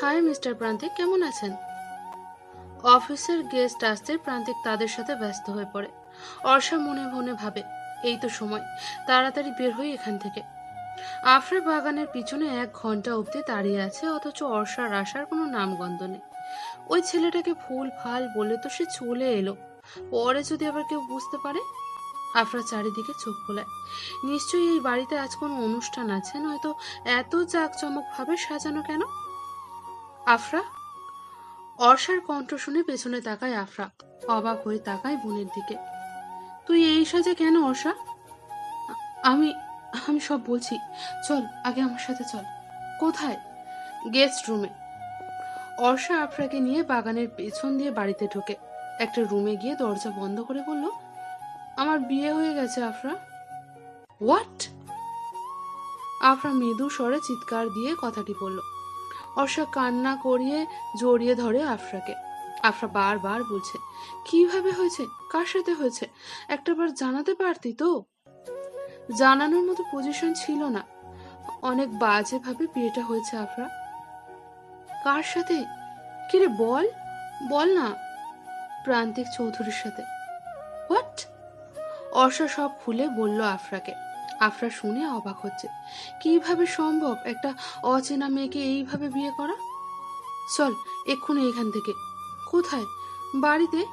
High, mister প্রান্তিক, কেমন আছেন? অফিসের গেস্ট আসতে প্রান্তিক তাদের সাথে ব্যস্ত হয়ে পড়ে। অর্ষা মনে মনে ভাবে, এই তো সময়, তাড়াতাড়ি বের হই এখান থেকে। আফরা বাগানের পিছনে এক ঘণ্টা অবধি দাঁড়িয়ে আছে, অথচ অর্ষার আসার কোনো নামগন্ধ নেই। ওই ছেলেটাকে ফুল, ফাল বলে তো সে চলে এলো। পরে যদি আবার কেউ বুঝতে পারে? আফরা চারিদিকে চোখ খোলায়। নিশ্চয়ই এই বাড়িতে আজ কোনো অনুষ্ঠান আছে? নয়তো এত জাঁকজমক ভাবে সাজানো কেন? আফরা? অর্ষার কণ্ঠ শুনে পেছনে তাকায় আফরা, অবাক হয়ে তাকায় বোনের দিকে। তুই এই সাজে কেন অর্ষা? আমি আমি সব বলছি। চল, আগে আমার সাথে চল। কোথায়? গেস্ট রুমে। অর্ষা আফরাকে নিয়ে বাগানের পেছন দিয়ে বাড়িতে ঢোকে। একটা রুমে গিয়ে দরজা বন্ধ করে বলল, আমার বিয়ে হয়ে গেছে, আফরা। হোয়াট আফরা মৃদু স্বরে চিৎকার দিয়ে কথাটি বলল। অর্ষা কান্না করিয়ে জড়িয়ে ধরে আফরাকে। আফরা বারবার বলছে, কীভাবে হয়েছে? কার সাথে হয়েছে? একটাবার জানাতে পারতি তো? জানানোর মতো পজিশন ছিল না। অনেক বাজে ভাবে বিয়েটা হয়েছে আফরা। কার সাথে? কিরে, বল বল না। প্রান্তিক চৌধুরীর সাথে। হোয়াট? অর্ষা সব খুলে বলল আফরাকে। আফরা শুনে অবাক হচ্ছে। কীভাবে সম্ভব একটা অচেনা মেয়েকে এইভাবে বিয়ে করা? চল, এক্ষুনি এখান থেকে। কোথায়? বাড়িতে?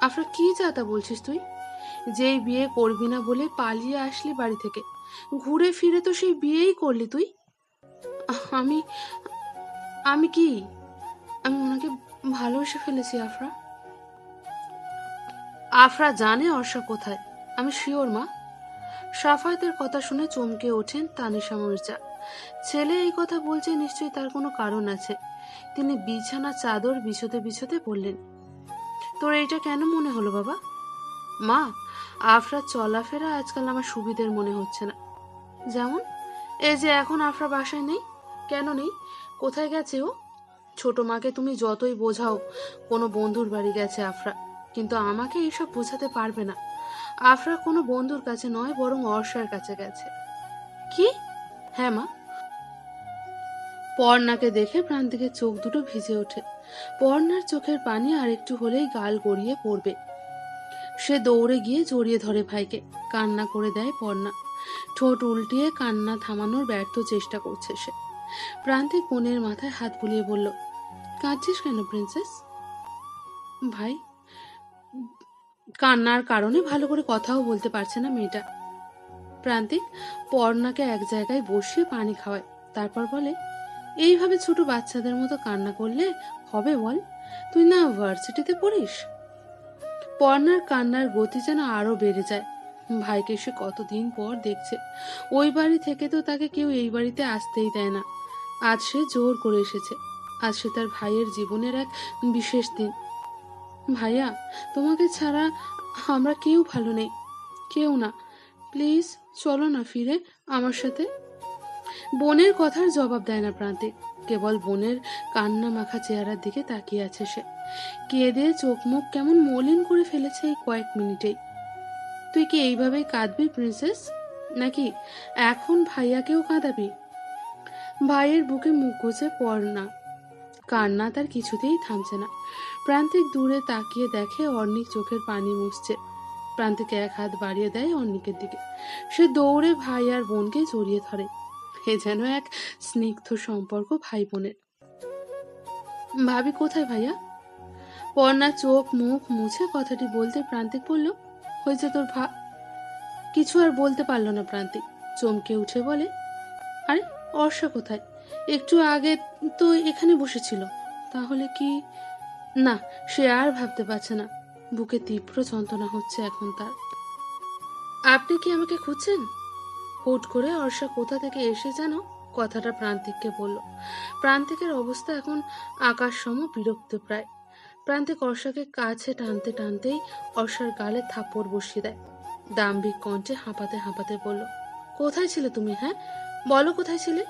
আফরা কি যাতা বলছিস তুই? যেই বিয়ে করবি না বলে পালিয়ে আসলি বাড়ি থেকে। ঘুরে ফিরে তো সেই বিয়েই করলি তুই। আমি আমি কি? আমি ওনাকে ভালোবেসে ফেলেছি, আফরা। আফরা জানে অর্ষা কোথায়। আমি শিওর, মা। সাফায়াতের কথা শুনে চমকে ওঠেন তানিশা মির্জা। ছেলে এই কথা বলছে নিশ্চয়ই তার কোনো কারণ আছে। তিনি বিছানা চাদর বিছতে বিছতে বললেন, তোর এইটা কেন মনে হলো বাবা? মা, আফরা চলাফেরা আজকাল আমার সুবিধের মনে হচ্ছে না। যেমন, এই যে এখন আফরা বাসায় নেই? কেন নেই? কোথায় গেছে ও? ছোট মাকে তুমি যতই বোঝাও, কোনো বন্ধুর বাড়ি গেছে আফরা, কিন্তু আমাকে এইসব বোঝাতে পারবে না। আফরা কোনো বন্ধুর কাছে নয়, বরং অর্ষার কাছে গেছে। কি? হ্যাঁ মা। পর্ণাকে দেখে প্রান্তিকের চোখ দুটো ভিজে ওঠে। পর্ণার চোখের পানি আর একটু হলেই গাল গড়িয়ে পড়বে। সে দৌড়ে গিয়ে জড়িয়ে ধরে ভাইকে। কান্না করে দেয় পর্ণা। ঠোঁট উল্টিয়ে কান্না থামানোর ব্যর্থ চেষ্টা করছে সে। প্রান্তিক বোনের মাথায় হাত বুলিয়ে বলল, কাঁদছিস কেন, প্রিন্সেস? ভাই কান্নার কারণে ভালো করে কথাও বলতে পারছে না মেয়েটা। প্রান্তিক পর্ণাকে এক জায়গায় বসিয়ে পানি খাওয়ায়। তারপর বলে, এইভাবে ছোট বাচ্চাদের মতো কান্না করলে হবে বল? তুই না ভার্সিটিতে পড়িস? পর্ণার কান্নার গতি যেন আরও বেড়ে যায়। ভাইকে সে কতদিন পর দেখছে। ওই বাড়ি থেকে তো তাকে কেউ এই বাড়িতে আসতেই দেয় না। আজ সে জোর করে এসেছে। আজ সে তার ভাইয়ের জীবনের এক বিশেষ দিন। ভাইয়া, তোমাকে ছাড়া আমরা কেউ ভালো নেই। কেউ না। প্লিজ, চলো না ফিরে আমার সাথে। বোনের কথার জবাব দেয় না প্রান্তিক কেবল বোনের কান্না মাখা চেহারার দিকে তাকিয়ে আছে সে। কেঁদে চোখ মুখ কেমন মলিন করে ফেলেছে এই কয়েক মিনিটেই। তুই কি এইভাবেই কাঁদবি, প্রিন্সেস? নাকি এখন ভাইয়াকেও কাঁদাবি? ভাইয়ের বুকে মুখ গুজে পড় না। কান্না তার কিছুতেই থামছে না। প্রান্তিক দূরে তাকিয়ে দেখে অর্ণিক চোখের পানি মুছছে। প্রান্তিক এক হাত বাড়িয়ে দেয় অর্ণিকের দিকে। সে দৌড়ে ভাই আর বোনকে জড়িয়ে ধরে। এ যেন এক স্নিগ্ধ সম্পর্ক ভাই বোনের ভাবি, কোথায় ভাইয়া? পর্ণা চোখ মুখ মুছে কথাটি বলতে প্রান্তিক বলল, হয়েছে তোর ভা কিছু আর বলতে পারল না প্রান্তিক। চমকে উঠে বলে, আরে, অর্ষা কোথায়? একটু আগে তো এখানে বসেছিল। তাহলে কি না, সে আর ভাবতে পারছে না। বুকে তীব্র যন্ত্রণা হচ্ছে এখন তার। আপনি কি আমাকে খুঁজছেন? হুট করে অর্ষা কোথা থেকে এসে যেন কথাটা প্রান্তিককে বলল। প্রান্তিকের অবস্থা এখন আকাশ সম বিরক্ত প্রায়। প্রান্তিক অর্ষাকে কাছে টানতে টানতেই অর্ষার গালে থাপ্পড় বসিয়ে দেয়। দাম্ভিক কণ্ঠে হাঁপাতে হাঁপাতে বলল, কোথায় ছিলে তুমি হ্যাঁ? বলো কোথায় ছিলে?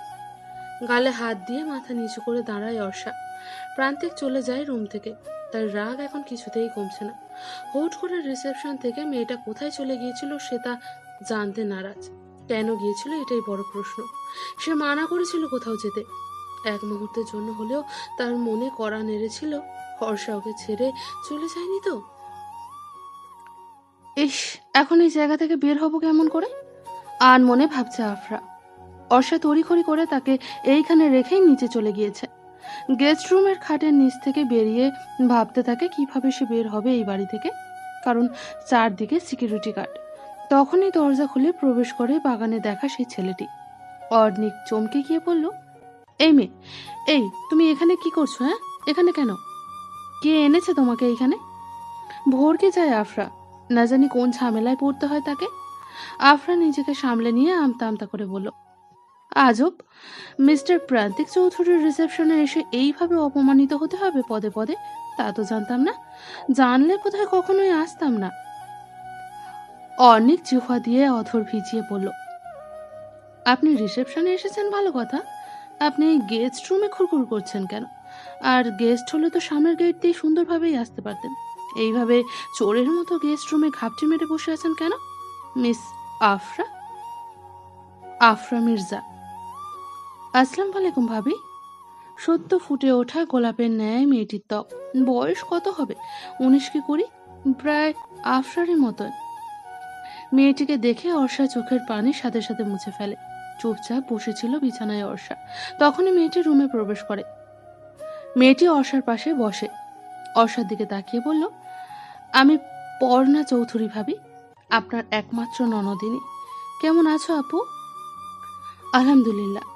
গালে হাত দিয়ে মাথা নিচু করে দাঁড়ায় অর্ষা। প্রান্তিক চলে যায় রুম থেকে। তার রাগ এখন কিছুতেই কমছে না। হুট করে রিসেপশন থেকে মেয়েটা কোথায় চলে গিয়েছিল সে তা জানতে নারাজ। কেন গিয়েছিল এটাই বড় প্রশ্ন। সে মানা করেছিল কোথাও যেতে। এক মুহূর্তের জন্য হলেও তার মনে কড়া নেড়েছিল হর্ষা ওকে ছেড়ে চলে যায়নি তো? ইস, এখন এই জায়গা থেকে বের হব কেমন করে? আর মনে ভাবছে আফরা। অর্ষা তড়িখড়ি করে তাকে এইখানে রেখেই নিচে চলে গিয়েছে। গেস্ট রুমের খাটের নিচ থেকে বেরিয়ে ভাবতে থাকে কীভাবে সে বের হবে এই বাড়ি থেকে। কারণ চারদিকে সিকিউরিটি গার্ড তখনই দরজা খুলে প্রবেশ করে বাগানে দেখা সেই ছেলেটি। অর্নিক চমকে গিয়ে বলল, এই মেয়ে, এই, তুমি এখানে কি করছ হ্যাঁ? এখানে কেন? কে এনেছে তোমাকে এইখানে ভোরকে যায় আফরা। না জানি কোন ঝামেলায় পড়তে হয় তাকে। আফরা নিজেকে সামলে নিয়ে আমতা আমতা করে বলল আজব। মিস্টার প্রান্তিক চৌধুরীর রিসেপশনে এসে এইভাবে অপমানিত হতে হবে পদে পদে? তা তো জানতাম না। জানলে কোথায় কখনোই আসতাম না। অনেক জিহ্বা দিয়ে অথর ভিজিয়ে পড়ল। আপনি রিসেপশনে এসেছেন ভালো কথা। আপনি গেস্ট রুমে খুরখুর করছেন কেন? আর গেস্ট হলে তো সামনের গেট দিয়ে সুন্দরভাবেই আসতে পারতেন। এইভাবে চোরের মতো গেস্ট রুমে ঘাপটি মেরে বসে আছেন কেন? মিস আফরা? আফরা মির্জা। আসসালাম আলাইকুম ভাবি। সত্য ফুটে ওঠা গোলাপের ন্যায় মেয়েটির ত্বক। বয়স কত হবে? উনিশ কি কুড়ি? প্রায় আফরারই মতন মেয়েটিকে দেখে অর্ষা চোখের পানি সাথে সাথে মুছে ফেলে। চুপচাপ বসেছিল বিছানায় অর্ষা। তখনই মেয়েটি রুমে প্রবেশ করে। মেয়েটি অর্ষার পাশে বসে। অর্ষার দিকে তাকিয়ে বলল, আমি পর্ণা চৌধুরী ভাবি। আপনার একমাত্র ননদিনী। কেমন আছো আপু? আলহামদুলিল্লাহ।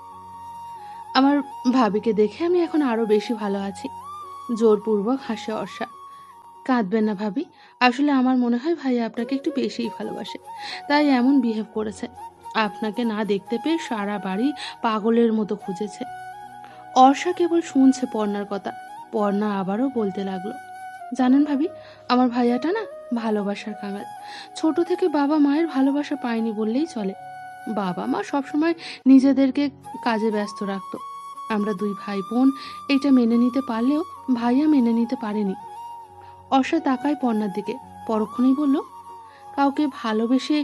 আমার ভাবিকে দেখে আমি এখন আরও বেশি ভালো আছি। জোরপূর্বক হাসে অর্ষা। কাঁদবেন না ভাবি। আসলে আমার মনে হয় ভাই আপনাকে একটু বেশিই ভালোবাসে। তাই এমন বিহেভ করেছে। আপনাকে না দেখতে পেয়ে সারা বাড়ি পাগলের মতো খুঁজেছে। অর্ষা কেবল শুনছে পর্ণার কথা। পর্ণা আবারও বলতে লাগল, জানেন ভাবি, আমার ভাইয়াটা না ভালোবাসার কাঙাল। ছোট থেকে বাবা মায়ের ভালোবাসা পায়নি বললেই চলে। বাবা মা সবসময় নিজেদেরকে কাজে ব্যস্ত রাখতো। আমরা দুই ভাই বোন এটা মেনে নিতে পারলেও ভাইয়া মেনে নিতে পারেনি। অর্ষা তাকায় পর্ণার দিকে, পরক্ষণেই বলল, কাউকে ভালোবেসে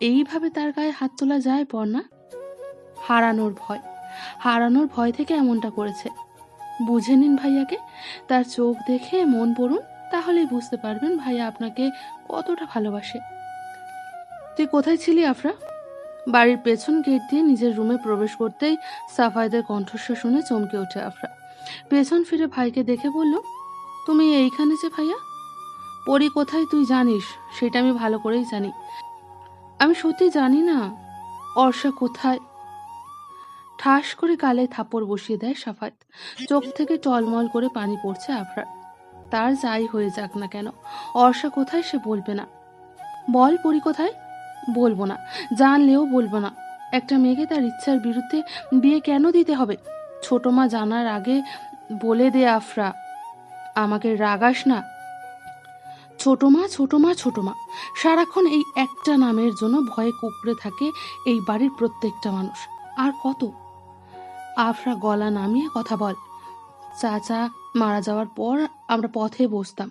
এইভাবে তার গায়ে হাত তোলা যায় পর্ণা হারানোর ভয় হারানোর ভয় থেকে এমনটা করেছে। বুঝে নিন ভাইয়াকে, তার চোখ দেখে মন পড়ুন, তাহলেই বুঝতে পারবেন ভাইয়া আপনাকে কতটা ভালোবাসে। তুই কোথায় ছিলি আফরা? বাড়ির পেছন গেট দিয়ে নিজের রুমে প্রবেশ করতেই সাফায়দের কণ্ঠস্বর শুনে চমকে ওঠে আফরা। পেছন ফিরে ভাইকে দেখে বলল, তুমি এইখানে যে ভাইয়া? পরি কোথায় তুই জানিস? সেটা আমি ভালো করেই জানি। আমি সত্যি জানি না, অর্ষা কোথায়? ঠাস করে গালে থাপড় বসিয়ে দেয় সাফাত চোখ থেকে টলমল করে পানি পড়ছে আফরার তার যাই হয়ে যাক না কেন, অর্ষা কোথায় সে বলবে না। বল পরি কোথায়? বলব না, জানলেও বলব না। একটা মেয়েকে তার ইচ্ছার বিরুদ্ধে বিয়ে কেন দিতে হবে? ছোট মা জানার আগে বলে দে আফরা, আমাকে রাগাস না। ছোট মা ছোট মা ছোট মা, সারাক্ষণ এই একটা নামের জন্য ভয়ে কুকড়ে থাকে এই বাড়ির প্রত্যেকটা মানুষ। আর কত? আফরা গলা নামিয়ে কথা বল, চাচা মারা যাওয়ার পর আমরা পথে বসতাম।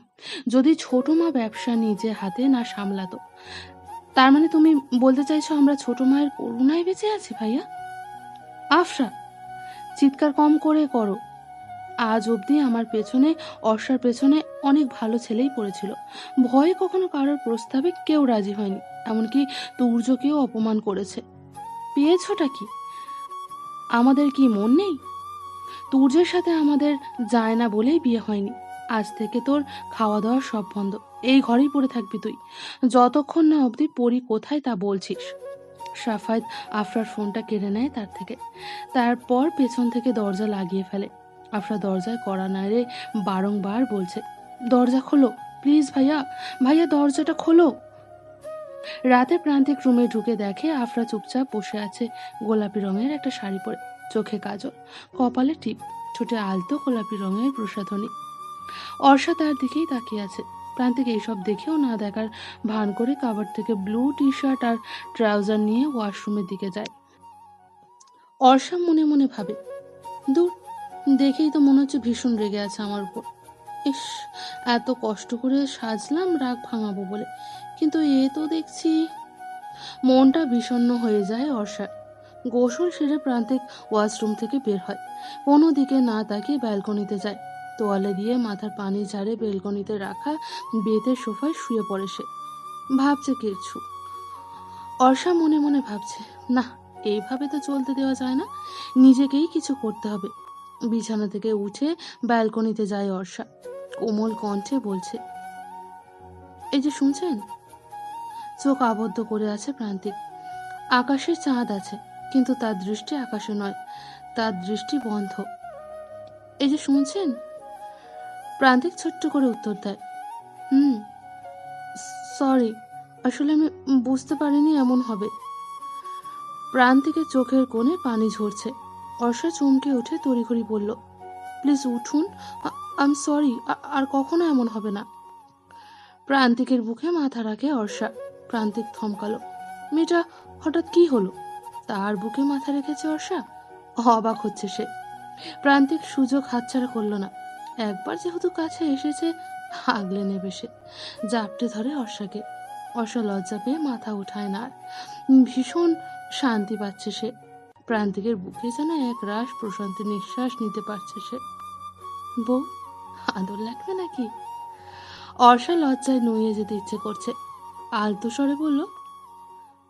যদি ছোট মা ব্যবসা নিজে হাতে না সামলাতো তার মানে তুমি বলতে চাইছো আমরা ছোট মায়ের করুণায় বেঁচে আছি, ভাইয়া? আফরা চিৎকার কম করে করো। আজ অবধি আমার পেছনে, অর্ষার পেছনে অনেক ভালো ছেলেই পড়েছিল। ভয়ে কখনো কারোর প্রস্তাবে কেউ রাজি হয়নি, এমনকি তুর্যকেও অপমান করেছে। পেয়েছটা কি? আমাদের কি মন নেই? তুর্যের সাথে আমাদের যায় না বলেই বিয়ে হয়নি। আজ থেকে তোর খাওয়া দাওয়া সব বন্ধ। এই ঘরেই পড়ে থাকবি তুই। যতক্ষণ না অবধি পড়ি কোথায় তা বলছিস। সাফায়ত আফরার ফোনটা কেড়ে নেয় তার থেকে। তারপর পেছন থেকে দরজা লাগিয়ে ফেলে। আফরা দরজায় কড়া নাড়ে বারংবার বলছে, দরজা খোলো, প্লিজ ভাইয়া ভাইয়া দরজাটা খোলো। রাতে প্রান্তিক রুমে ঢুকে দেখে আফরা চুপচাপ বসে আছে গোলাপি রঙের একটা শাড়ি পরে। চোখে কাজল, কপালে টিপ, ঠোঁটে আলতো গোলাপি রঙের প্রসাধনী। অর্ষা তার দিকেই তাকিয়ে আছে। প্রান্তিক এইসব দেখেও না দেখার ভান করে কাবার থেকে ব্লু টি শার্ট আর ট্রাউজার নিয়ে ওয়াশরুমের দিকে যায়। অর্ষা মনে মনে ভাবে, দূর, দেখেই তো মনে হচ্ছে ভীষণ রেগে আছে আমার উপর। ইস, এত কষ্ট করে সাজলাম, রাগ ভাঙাবো বলে। কিন্তু এ তো দেখছি মনটা বিষণ্ণ হয়ে যায় অর্ষার। গোসল সেরে প্রান্তিক ওয়াশরুম থেকে বের হয়। কোনো দিকে না তাকিয়ে ব্যালকনিতে যায়। তোয়ালে দিয়ে মাথার পানি ঝাড়ে বেলকনিতে রাখা বেতের সোফায় শুয়ে পড়ে সে। ভাবছে কিছু অর্ষা মনে মনে ভাবছে, না, এইভাবে তো চলতে দেওয়া যায় না। নিজেকেই কিছু করতে হবে। বিছানা থেকে উঠে ব্যালকনিতে যায় অর্ষা। কোমল কণ্ঠে বলছে, এই যে শুনছেন? চোখ আবদ্ধ করে আছে প্রান্তিক। আকাশের চাঁদ আছে, কিন্তু তার দৃষ্টি আকাশে নয়, তার দৃষ্টি বন্ধ। এই যে শুনছেন? প্রান্তিক ছোট্ট করে উত্তর দেয়। হুম, সরি, আসলে আমি বুঝতে পারিনি এমন হবে। প্রান্তিকের চোখের কোণে পানি ঝরছে। অর্ষা চমকে উঠে তড়িঘড়ি বলল, প্লিজ উঠুন আম সরি আর কখনো এমন হবে না। প্রান্তিকের বুকে মাথা রাখে অর্ষা। প্রান্তিক থমকালো, মেয়েটা হঠাৎ কি হলো? তার বুকে মাথা রেখেছে অর্ষা। অবাক হচ্ছে সে। প্রান্তিক সুযোগ হাতছাড়া করল না। একবার যেহেতু কাছে এসেছে, আগলে নেবে সে। জাপটে ধরে অর্ষাকে। অর্ষা লজ্জা পেয়ে মাথা উঠায় না ভীষণ শান্তি পাচ্ছে সে। প্রান্তিকের বুকে যেন এক রাস প্রশান্তি নিঃশ্বাস নিতে পারছে সে। বউ, আদর লাগবে নাকি? অর্ষা লজ্জায় নুয়ে যেতে ইচ্ছে করছে। আলতো স্বরে বলল,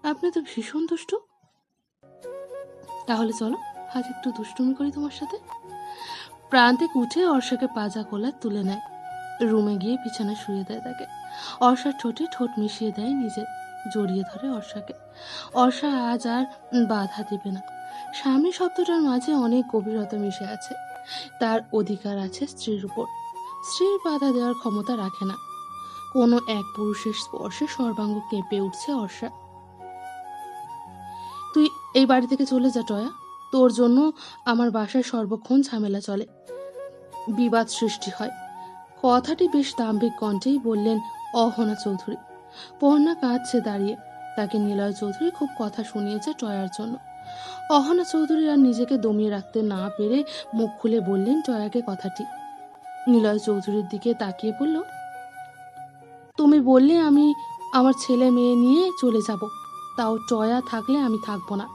আপনি তো ভীষণ দুষ্টু। তাহলে চলো, আজ একটু দুষ্টুমি করি তোমার সাথে। প্রান্তিক উঠে অর্ষাকে পাজা কোলা তুলে নেয়। রুমে গিয়ে বিছানায় শুয়ে দেয় তাকে। অর্ষার ঠোঁটে ঠোঁট মিশিয়ে দেয় নিজে, জড়িয়ে ধরে অর্ষাকে। অর্ষা আজ আর বাধা দেবে না। স্বামী শব্দটার মাঝে অনেক গভীরতা মিশে আছে। তার অধিকার আছে স্ত্রীর উপর। স্ত্রীর বাধা দেওয়ার ক্ষমতা রাখে না। কোনো এক পুরুষের স্পর্শে সর্বাঙ্গ কেঁপে উঠছে অর্ষা। তুই এই বাড়ি থেকে চলে যা, টয়া। তোর জন্য আমার বাসায় সর্বক্ষণ ঝামেলা চলে। বিবাদ সৃষ্টি হয়। কথাটি বেশ দাম্ভিক কণ্ঠেই বললেন অহনা চৌধুরী। পর্ণা কাঁদছে দাঁড়িয়ে। তাকে নিলয় চৌধুরী খুব কথা শুনিয়েছে টয়ার জন্য। অহনা চৌধুরী আর নিজেকে দমিয়ে রাখতে না পেরে মুখ খুলে বললেন টয়াকে কথাটি। নিলয় চৌধুরীর দিকে তাকিয়ে বলল, তুমি বললে আমি আমার ছেলে মেয়ে নিয়ে চলে যাব। তাও টয়া থাকলে আমি থাকব না।